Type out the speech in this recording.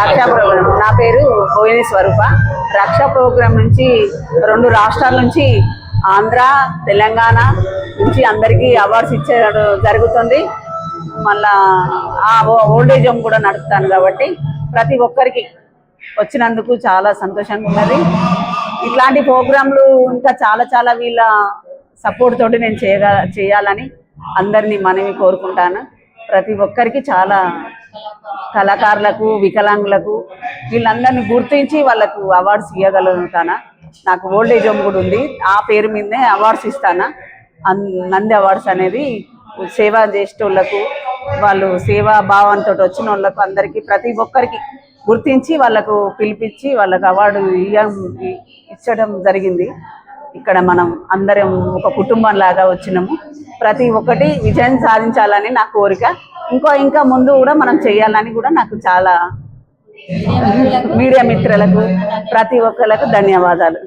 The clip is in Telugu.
రక్షా ప్రోగ్రామ్. నా పేరు భోయిని స్వరూప. రక్షా ప్రోగ్రామ్ నుంచి రెండు రాష్ట్రాల నుంచి ఆంధ్ర తెలంగాణ నుంచి అందరికీ అవార్డ్స్ ఇచ్చేయడం జరుగుతుంది. మళ్ళా ఆ ఓల్డేజ్ హోమ్ కూడా నడుపుతాను కాబట్టి ప్రతి ఒక్కరికి వచ్చినందుకు చాలా సంతోషంగా ఉన్నది. ఇట్లాంటి ప్రోగ్రాంలు ఇంకా చాలా చాలా వీళ్ళ సపోర్ట్ తోటి నేను చేయగ చేయాలని అందరినీ మనవి కోరుకుంటాను. ప్రతి ఒక్కరికి చాలా కళాకారులకు వికలాంగులకు వీళ్ళందరినీ గుర్తించి వాళ్ళకు అవార్డ్స్ ఇవ్వగలుగుతానా నాకు ఓల్డేజ్ హోమ్ కూడా ఉంది. ఆ పేరు మీదనే అవార్డ్స్ ఇస్తానా? అన్- నంది అవార్డ్స్ అనేది సేవ చేసేటోళ్ళకు వాళ్ళు సేవా భావంతో వచ్చిన వాళ్ళకు అందరికీ ప్రతి ఒక్కరికి గుర్తించి వాళ్ళకు పిలిపించి వాళ్ళకు అవార్డు ఇయ్య ఇచ్చడం జరిగింది. ఇక్కడ మనం అందరం ఒక కుటుంబం లాగా వచ్చినాము. ప్రతి ఒక్కటి విజయం సాధించాలని నా కోరిక. ఇంకో ఇంకా ముందు కూడా మనం చేయాలని కూడా నాకు చాలా మీడియా మిత్రులకు ప్రతి ఒక్కరికి ధన్యవాదాలు.